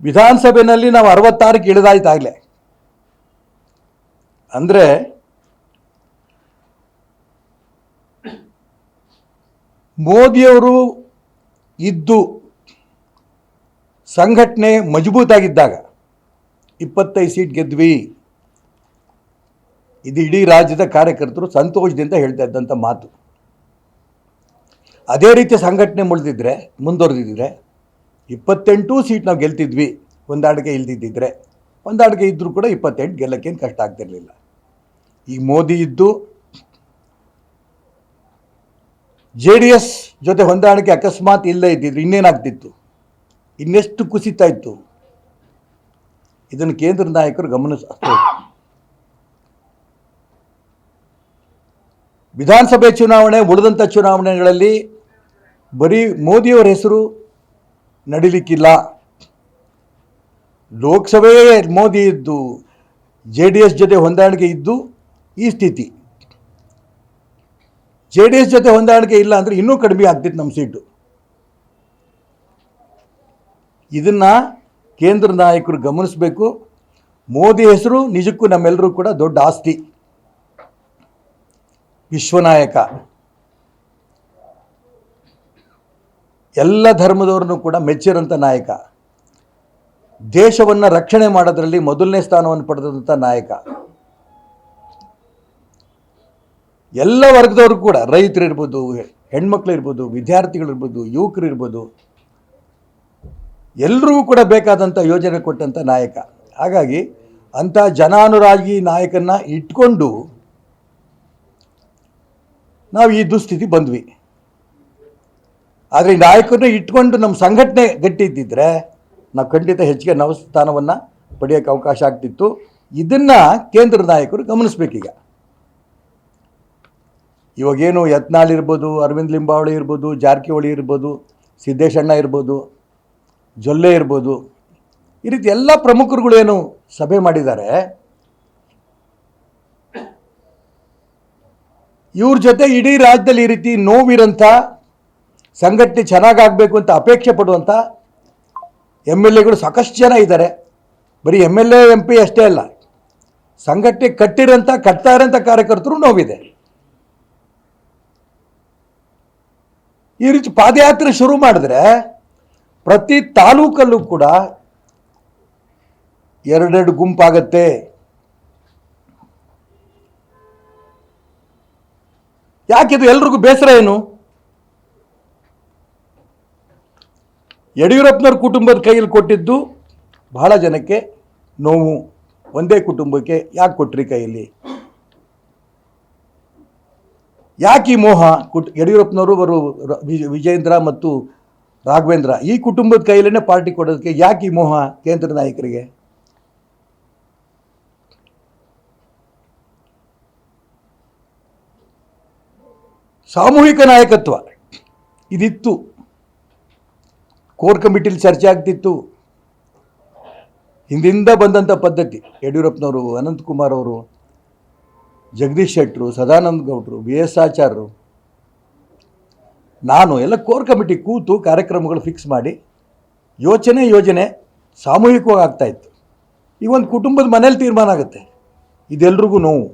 ವಿಧಾನಸಭೆಯಲ್ಲಿ ನಾವು ಅರವತ್ತಾರಕ್ಕೆ ಇಳಿದಾಯ್ತಾಗಲೇ ಅಂದರೆ ಮೋದಿಯವರು ಇದ್ದು ಸಂಘಟನೆ ಮಜಬೂತಾಗಿದ್ದಾಗ ಇಪ್ಪತ್ತೈದು ಸೀಟ್ ಗೆದ್ವಿ. ಇದು ಇಡೀ ರಾಜ್ಯದ ಕಾರ್ಯಕರ್ತರು ಸಂತೋಷದಿಂದ ಹೇಳ್ತಾ ಇದ್ದಂಥ ಮಾತು. ಅದೇ ರೀತಿ ಸಂಘಟನೆ ಮುಳಿದಿದ್ರೆ, ಮುಂದುವರೆದಿದ್ರೆ ಇಪ್ಪತ್ತೆಂಟು ಸೀಟ್ ನಾವು ಗೆಲ್ತಿದ್ವಿ. ಹೊಂದಾಣಿಕೆ ಇಲ್ದಿದ್ದಿದ್ರೆ ಹೊಂದಾಣಿಕೆ ಇದ್ದರೂ ಕೂಡ ಇಪ್ಪತ್ತೆಂಟು ಗೆಲ್ಲಕ್ಕೇನು ಕಷ್ಟ ಆಗ್ತಿರಲಿಲ್ಲ. ಈಗ ಮೋದಿ ಇದ್ದು, ಜೆ ಡಿ ಎಸ್ ಜೊತೆ ಹೊಂದಾಣಿಕೆ ಅಕಸ್ಮಾತ್ ಇಲ್ಲೇ ಇದ್ದಿದ್ರು ಇನ್ನೇನಾಗ್ತಿತ್ತು? ಇನ್ನೆಷ್ಟು ಕುಸಿತಾ ಇತ್ತು? ಇದನ್ನು ಕೇಂದ್ರ ನಾಯಕರು ಗಮನಿಸಬೇಕು ವಿಧಾನಸಭೆ ಚುನಾವಣೆ ಉಳಿದಂಥ ಚುನಾವಣೆಗಳಲ್ಲಿ ಬರೀ ಮೋದಿಯವರ ಹೆಸರು ನಡಿಲಿಕ್ಕಿಲ್ಲ. ಲೋಕಸಭೆಯೇ ಮೋದಿ ಇದ್ದು ಜೆ ಡಿ ಎಸ್ ಜೊತೆ ಹೊಂದಾಣಿಕೆ ಇದ್ದು ಈ ಸ್ಥಿತಿ. ಜೆ ಡಿ ಎಸ್ ಜೊತೆ ಹೊಂದಾಣಿಕೆ ಇಲ್ಲ ಅಂದರೆ ಇನ್ನೂ ಕಡಿಮೆ ಆಗ್ತಿತ್ತು ನಮ್ಮ ಸೀಟು. ಇದನ್ನು ಕೇಂದ್ರ ನಾಯಕರು ಗಮನಿಸಬೇಕು. ಮೋದಿ ಹೆಸರು ನಿಜಕ್ಕೂ ನಮ್ಮೆಲ್ಲರೂ ಕೂಡ ದೊಡ್ಡ ಆಸ್ತಿ. ವಿಶ್ವನಾಯಕ. ಎಲ್ಲ ಧರ್ಮದವ್ರನ್ನು ಕೂಡ ಮೆಚ್ಚಿರೋಂಥ ನಾಯಕ. ದೇಶವನ್ನು ರಕ್ಷಣೆ ಮಾಡೋದ್ರಲ್ಲಿ ಮೊದಲನೇ ಸ್ಥಾನವನ್ನು ಪಡೆದಂಥ ನಾಯಕ. ಎಲ್ಲ ವರ್ಗದವರು ಕೂಡ, ರೈತರು ಇರ್ಬೋದು, ಹೆಣ್ಮಕ್ಳು ಇರ್ಬೋದು ವಿದ್ಯಾರ್ಥಿಗಳಿರ್ಬೋದು ಯುವಕರು ಇರ್ಬೋದು, ಎಲ್ರಿಗೂ ಕೂಡ ಬೇಕಾದಂಥ ಯೋಜನೆ ಕೊಟ್ಟಂಥ ನಾಯಕ. ಹಾಗಾಗಿ ಅಂಥ ಜನಾನುರಾಗಿ ನಾಯಕನ್ನ ಇಟ್ಕೊಂಡು ನಾವು ಈ ದುಸ್ಥಿತಿ ಬಂದ್ವಿ. ಆದರೆ ನಾಯಕರನ್ನ ಇಟ್ಕೊಂಡು ನಮ್ಮ ಸಂಘಟನೆ ಗಟ್ಟಿ ಇದ್ದಿದ್ರೆ ನಾವು ಖಂಡಿತ ಹೆಚ್ಚಿಗೆ ನವ ಸ್ಥಾನವನ್ನು ಪಡೆಯೋಕ್ಕೆ ಅವಕಾಶ ಆಗ್ತಿತ್ತು. ಇದನ್ನು ಕೇಂದ್ರ ನಾಯಕರು ಗಮನಿಸ್ಬೇಕೀಗ. ಇವಾಗೇನು ಯತ್ನಾಳ್ ಇರ್ಬೋದು, ಅರವಿಂದ್ ಲಿಂಬಾವಳಿ ಇರ್ಬೋದು, ಜಾರಕಿಹೊಳಿ ಇರ್ಬೋದು, ಸಿದ್ದೇಶಣ್ಣ ಇರ್ಬೋದು, ಜೊಲ್ಲೆ ಇರ್ಬೋದು, ಈ ರೀತಿ ಎಲ್ಲ ಪ್ರಮುಖರುಗಳೇನು ಸಭೆ ಮಾಡಿದ್ದಾರೆ. ಇವ್ರ ಜೊತೆ ಇಡೀ ರಾಜ್ಯದಲ್ಲಿ ಈ ರೀತಿ ನೋವಿರಂಥ ಸಂಘಟನೆ ಚೆನ್ನಾಗಾಗಬೇಕು ಅಂತ ಅಪೇಕ್ಷೆ ಪಡುವಂಥ ಎಂ ಎಲ್ ಎಗಳು ಸಾಕಷ್ಟು ಜನ ಇದ್ದಾರೆ. ಬರೀ M L A, M P ಅಷ್ಟೇ ಅಲ್ಲ, ಸಂಘಟನೆ ಕಟ್ಟಿರೋಂಥ ಕಟ್ತಾ ಇರೋಂಥ ಕಾರ್ಯಕರ್ತರು ನೋವಿದೆ. ಈ ರೀತಿ ಪಾದಯಾತ್ರೆ ಶುರು ಮಾಡಿದ್ರೆ ಪ್ರತಿ ತಾಲೂಕಲ್ಲೂ ಕೂಡ ಎರಡೆರಡು ಗುಂಪಾಗತ್ತೆ. ಯಾಕಿದು ಎಲ್ರಿಗೂ ಬೇಸರ ಏನು? ಯಡಿಯೂರಪ್ಪನವ್ರ ಕುಟುಂಬದ ಕೈಯಲ್ಲಿ ಕೊಟ್ಟಿದ್ದು ಬಹಳ ಜನಕ್ಕೆ ನೋವು. ಒಂದೇ ಕುಟುಂಬಕ್ಕೆ ಯಾಕೆ ಕೊಟ್ಟ್ರಿ ಕೈಯಲ್ಲಿ? ಯಾಕೆ ಈ ಮೋಹ ಕುಟ್, ಯಡಿಯೂರಪ್ಪನವರು ಬರು ವಿಜೇಂದ್ರ ಮತ್ತು ರಾಘವೇಂದ್ರ ಈ ಕುಟುಂಬದ ಕೈಯಲ್ಲೇ ಪಾರ್ಟಿ ಕೊಡೋದಕ್ಕೆ ಯಾಕೆ ಈ ಮೋಹ ಕೇಂದ್ರ ನಾಯಕರಿಗೆ? ಸಾಮೂಹಿಕ ನಾಯಕತ್ವ ಇದಿತ್ತು. ಕೋರ್ ಕಮಿಟಿಲಿ ಚರ್ಚೆ ಆಗ್ತಿತ್ತು. ಹಿಂದಿಂದ ಬಂದಂಥ ಪದ್ಧತಿ, ಯಡಿಯೂರಪ್ಪನವರು, ಅನಂತಕುಮಾರ್ ಅವರು, ಜಗದೀಶ್ ಶೆಟ್ಟರು, ಸದಾನಂದ ಗೌಡರು, ಬಿ ಎಸ್ ಆಚಾರ್ಯರು. ನಾನು ಎಲ್ಲ ಕೋರ್ ಕಮಿಟಿ ಕೂತು ಕಾರ್ಯಕ್ರಮಗಳು ಫಿಕ್ಸ್ ಮಾಡಿ, ಯೋಚನೆ ಯೋಜನೆ ಸಾಮೂಹಿಕವಾಗಿ ಆಗ್ತಾಯಿತ್ತು ಈ ಒಂದು ಕುಟುಂಬದ ಮನೇಲಿ ತೀರ್ಮಾನ ಆಗುತ್ತೆ. ಇದೆಲ್ರಿಗೂ ನೋವು.